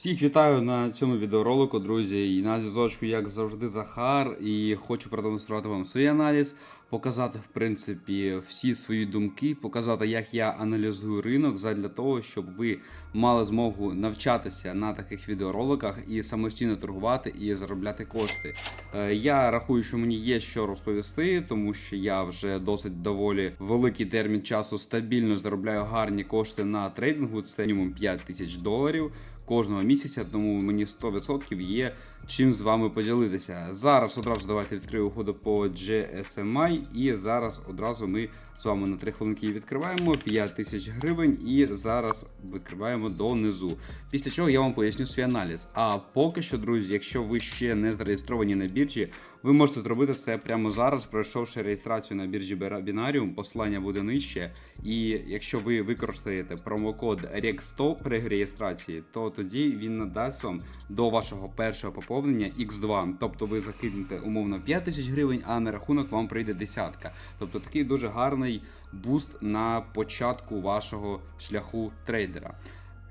Всіх вітаю на цьому відеоролику, друзі. І на зв'язочку, як завжди, Захар. І хочу продемонструвати вам свій аналіз, показати, в принципі, всі свої думки, показати, як я аналізую ринок, задля того, щоб ви мали змогу навчатися на таких відеороликах і самостійно торгувати і заробляти кошти. Е, Я рахую, що мені є що розповісти, тому що я вже досить доволі великий термін часу стабільно заробляю гарні кошти на трейдингу. Це мінімум 5 тисяч доларів кожного місяця, тому мені 100% є чим з вами поділитися. Зараз одразу давайте відкрию угоду по GSMI, і зараз одразу ми з вами на 3 хвилинки відкриваємо 5 тисяч гривень, і зараз відкриваємо донизу. Після чого я вам поясню свій аналіз. А поки що, друзі, якщо ви ще не зареєстровані на біржі, ви можете зробити це прямо зараз, пройшовши реєстрацію на біржі Binarium, посилання буде нижче. І якщо ви використаєте промокод REX100 при реєстрації, то тоді він надасть вам до вашого першого поповнення X2. Тобто ви закинете умовно 5 тисяч гривень, а на рахунок вам прийде десятка. Тобто такий дуже гарний буст на початку вашого шляху трейдера.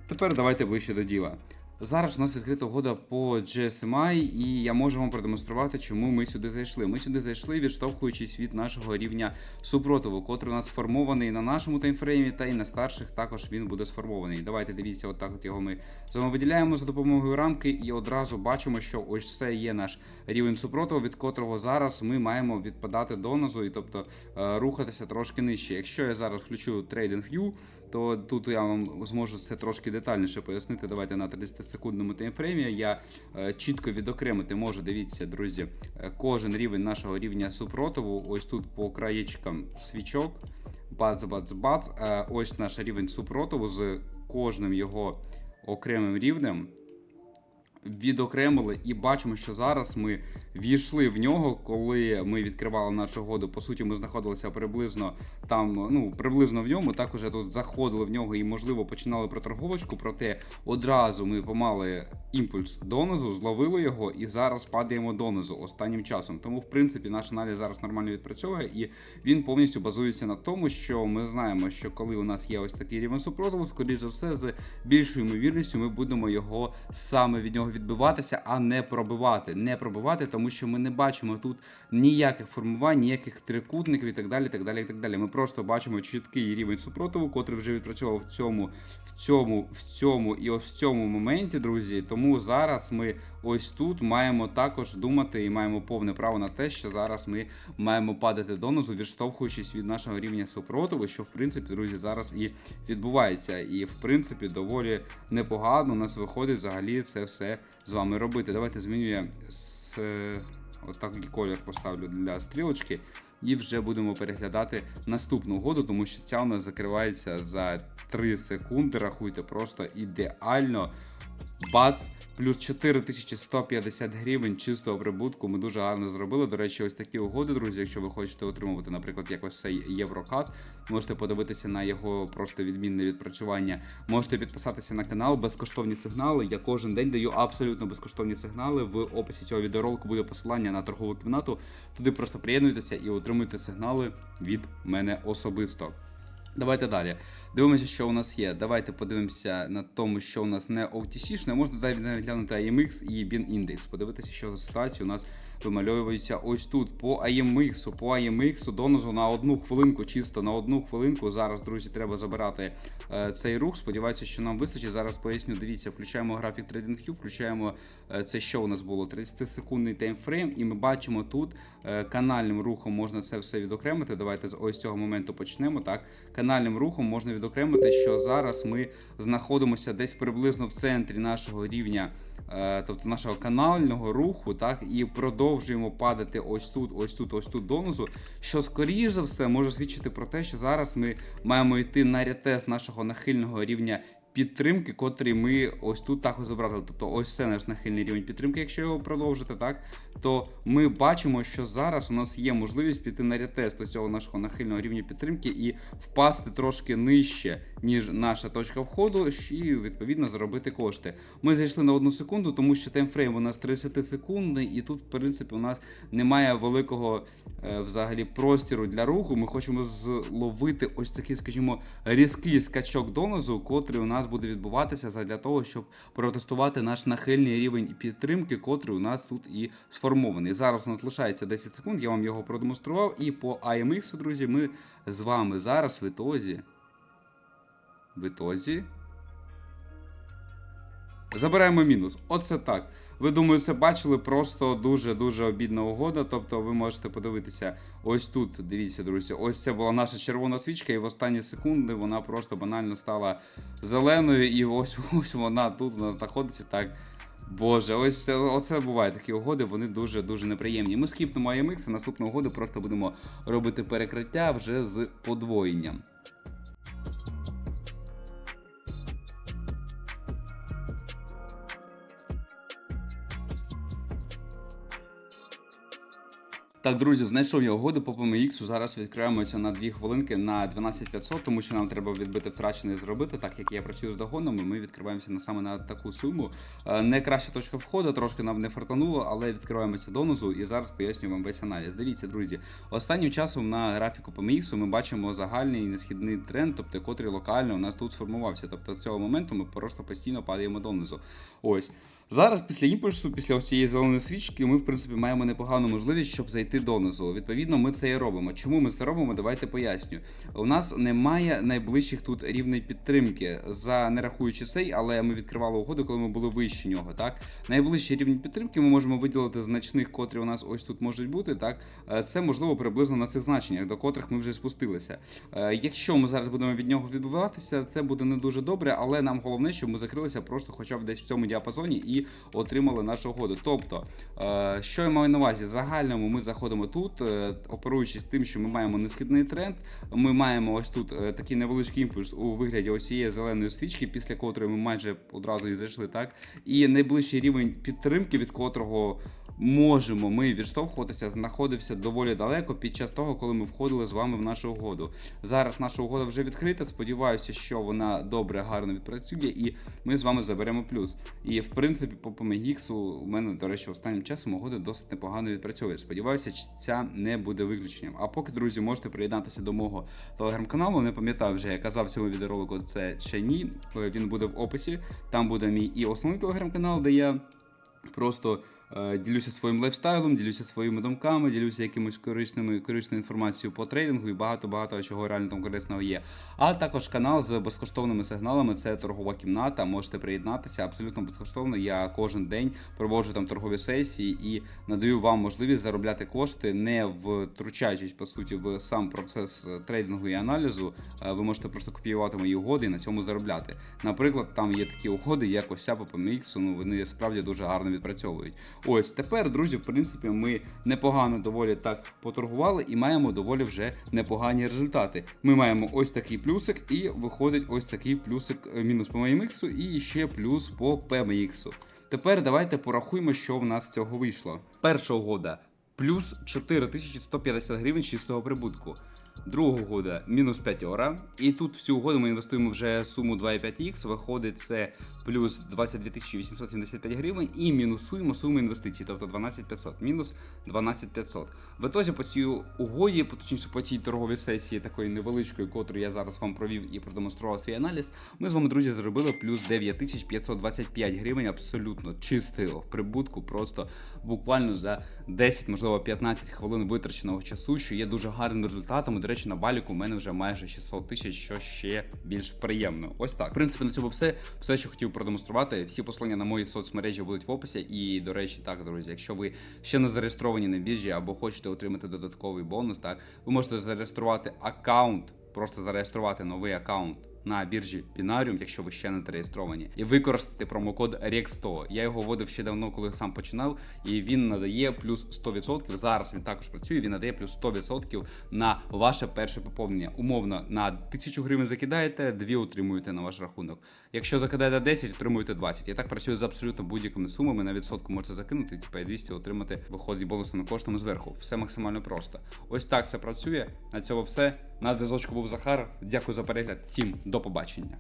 Тепер давайте ближче до діла. Зараз у нас відкрита угода по GSMI, і я можу вам продемонструвати, чому ми сюди зайшли. Ми сюди зайшли, відштовхуючись від нашого рівня супротиву, котрий у нас сформований на нашому таймфреймі, та й на старших також він буде сформований. Давайте дивіться, отак от його ми з вами виділяємо за допомогою рамки, і одразу бачимо, що ось це є наш рівень супротиву, від котрого зараз ми маємо відпадати донизу, і тобто е, рухатися трошки нижче. Якщо я зараз включу TradingView, то тут я вам зможу це трошки детальніше пояснити. Давайте на 30-секундному таймфреймі я е, чітко відокремити можу. Дивіться, друзі, е, кожен рівень нашого рівня супротиву. Ось тут по краєчкам свічок. Бац, бац, бац. Е, ось наш рівень супротиву з кожним його окремим рівнем. Відокремили і бачимо, що зараз ми війшли в нього, коли ми відкривали нашу году. По суті, ми знаходилися приблизно там, ну приблизно в ньому. Так уже тут заходили в нього і, можливо, починали проторговочку. Проте одразу ми помали імпульс донизу, зловили його і зараз падаємо донизу останнім часом. Тому, в принципі, наш аналіз зараз нормально відпрацьовує, і він повністю базується на тому, що ми знаємо, що коли у нас є ось такий рівень супротиву, скоріш за все, з більшою ймовірністю ми будемо його саме від нього відбиватися, а не пробивати. Не пробивати, тому що ми не бачимо тут ніяких формувань, ніяких трикутників і так далі. так далі, і так далі. Ми просто бачимо чіткий рівень супротиву, котрий вже відпрацьовував в цьому, в цьому, в цьому і ось в цьому моменті, друзі. Тому зараз ми ось тут маємо також думати і маємо повне право на те, що зараз ми маємо падати донизу, відштовхуючись від нашого рівня супротиву, що в принципі, друзі, зараз і відбувається. І в принципі доволі непогано у нас виходить взагалі це все з вами робити. Давайте змінюємо з е, отак колір поставлю для стрілочки. І вже будемо переглядати наступну угоду, тому що ця у нас закривається за 3 секунди. Рахуйте, просто ідеально. Бац, плюс 4150 гривень чистого прибутку. Ми дуже гарно зробили. До речі, ось такі угоди, друзі. Якщо ви хочете отримувати, наприклад, якось цей Єврокат, можете подивитися на його просто відмінне відпрацювання. Можете підписатися на канал, безкоштовні сигнали. Я кожен день даю абсолютно безкоштовні сигнали. В описі цього відеоролику буде посилання на торгову кімнату. Туди просто приєднуйтеся і отримуйте сигнали від мене особисто. Давайте далі. Дивимося, що у нас є. Давайте подивимося на тому, що у нас не OTC-шне. Можна навіть глянути AMX і BIN індекс. Подивитися, що за ситуація у нас вимальовується ось тут. По AMX, по AMX донизу на одну хвилинку, чисто на одну хвилинку. Зараз, друзі, треба забирати е, цей рух. Сподіваюся, що нам вистачить. Зараз поясню. Дивіться, включаємо графік TradingView, включаємо е, це, що у нас було 30-секундний таймфрейм, і ми бачимо тут е, канальним рухом можна це все відокремити. Давайте з ось цього моменту почнемо. Так, канальним рухом можна відокремити, що зараз ми знаходимося десь приблизно в центрі нашого рівня. е, Тобто нашого канального руху, так, і продовжуємо падати ось тут, ось тут, ось тут донизу, що скоріш за все може свідчити про те, що зараз ми маємо йти на ретест нашого нахильного рівня підтримки, котрий ми ось тут також забрали. Тобто ось це наш нахильний рівень підтримки, якщо його продовжити, так то ми бачимо, що зараз у нас є можливість піти на ретест ось цього нашого нахильного рівня підтримки і впасти трошки нижче, ніж наша точка входу, і відповідно заробити кошти. Ми зайшли на одну секунду, тому що таймфрейм у нас 30 секундний, і тут, в принципі, у нас немає великого е, взагалі простіру для руху. Ми хочемо зловити ось такий, скажімо, різкий скачок донизу, котрий у нас буде відбуватися задля того, щоб протестувати наш нахильний рівень підтримки, котрий у нас тут і сформований. Зараз у нас лишається 10 секунд, я вам його продемонстрував. І по AMX, друзі, ми з вами зараз в ітозі. В ітозі. Забираємо мінус. Оце так. Ви думаю, це бачили просто дуже-дуже обідна угода. Тобто ви можете подивитися ось тут. Дивіться, друзі, ось це була наша червона свічка, і в останні секунди вона просто банально стала зеленою, і ось ось вона тут у нас знаходиться так. Боже, ось це, оце буває такі угоди, вони дуже дуже неприємні. Ми скіпнемо AMX, а наступну угоду просто будемо робити перекриття вже з подвоєнням. Так, друзі, знайшов я угоду по PMX. Зараз відкриваємося на 2 хвилинки на 12500, тому що нам треба відбити втрачене і зробити. Так як я працюю з догонами, ми відкриваємося на саме на таку суму. Не краща точка входу, трошки нам не фартануло, але відкриваємося донизу і зараз поясню вам весь аналіз. Дивіться, друзі, останнім часом на графіку PMX ми бачимо загальний несхідний тренд, тобто котрий локально у нас тут сформувався. Тобто з цього моменту ми просто постійно падаємо донизу. Ось. Зараз після імпульсу, після цієї зеленої свічки, ми в принципі маємо непогану можливість, щоб зайти донизу. Відповідно, ми це і робимо. Чому ми це робимо? Давайте поясню. У нас немає найближчих тут рівної підтримки за не рахуючи цей, але ми відкривали угоду, коли ми були вище нього. Так, найближчі рівні підтримки ми можемо виділити значних, котрі у нас ось тут можуть бути. Так, Е, це можливо приблизно на цих значеннях, до котрих ми вже спустилися. Е, Якщо ми зараз будемо від нього відбиватися, це буде не дуже добре, але нам головне, щоб ми закрилися просто хоча б десь в цьому діапазоні і отримали нашу угоду. Тобто, е, що я маю на увазі, загальному ми заходимо тут, е, оперуючись тим, що ми маємо несхідний тренд. Ми маємо ось тут е, такий невеличкий імпульс у вигляді ось зеленої стрічки, після котрої ми майже одразу і зайшли, так і найближчий рівень підтримки, від котрого можемо ми відштовхуватися, знаходився доволі далеко під час того, коли ми входили з вами в нашу угоду. Зараз наша угода вже відкрита. Сподіваюся, що вона добре, гарно відпрацює, і ми з вами заберемо плюс. І в принципі, по PMGX у мене, до речі, останнім часом угода досить непогано відпрацьовує. Сподіваюся, ця не буде виключенням. А поки, друзі, можете приєднатися до мого телеграм-каналу. Не пам'ятаю вже, я казав цьому відеоролику це чи ні. Він буде в описі. Там буде мій і основний телеграм-канал, де я просто. Е, Ділюся своїм лайфстайлом, ділюся своїми думками, ділюся якимось корисними корисною інформацією по трейдингу і багато-багато чого реально там корисного є. А також канал з безкоштовними сигналами. Це торгова кімната. Можете приєднатися абсолютно безкоштовно. Я кожен день проводжу там торгові сесії і надаю вам можливість заробляти кошти, не втручаючись по суті в сам процес трейдингу і аналізу. Е, Ви можете просто копіювати мої угоди і на цьому заробляти. Наприклад, там є такі угоди, як ось по PMX, ну вони справді дуже гарно відпрацьовують. Ось тепер, друзі, в принципі, ми непогано доволі так поторгували і маємо доволі вже непогані результати. Ми маємо ось такий плюсик, і виходить ось такий плюсик е, мінус по MX і ще плюс по PMX. Тепер давайте порахуємо, що в нас з цього вийшло. Перша угода плюс 4150 гривень чистого прибутку. Друга угода мінус 5 ора. І тут всю угоду ми інвестуємо вже суму 2,5х. Виходить це плюс 22 875 гривень і мінусуємо суму інвестицій, тобто 12500. Мінус 12500. В ітозі по цій угоді, точніше по цій торговій сесії, такої невеличкої, котру я зараз вам провів і продемонстрував свій аналіз. Ми з вами, друзі, зробили плюс 9525 гривень абсолютно чистого прибутку, просто буквально за 10, можливо, 15 хвилин витраченого часу, що є дуже гарним результатом. Речі, на баліку у мене вже майже 600 тисяч, що ще більш приємно. Ось так. В принципі, на цьому все. Все, що хотів продемонструвати. Всі послання на мої соцмережі будуть в описі. І, до речі, так, друзі, якщо ви ще не зареєстровані на біржі або хочете отримати додатковий бонус, так ви можете зареєструвати аккаунт, просто зареєструвати новий аккаунт. На біржі Binarium, якщо ви ще не зареєстровані, і використати промокод REX100. Я його вводив ще давно, коли сам починав, і він надає плюс 100%. Зараз він також працює. Він надає плюс 100% на ваше перше поповнення. Умовно на 1000 гривень закидаєте, 2 отримуєте на ваш рахунок. Якщо закидаєте 10, отримуєте 20. Я так працюю з абсолютно будь-якими сумами. На відсотку можете закинути, типа і 200 отримати виходить бонусними коштами зверху. Все максимально просто. Ось так це працює. На цьому все. На зв'язочку був Захар. Дякую за перегляд. Всім до побачення.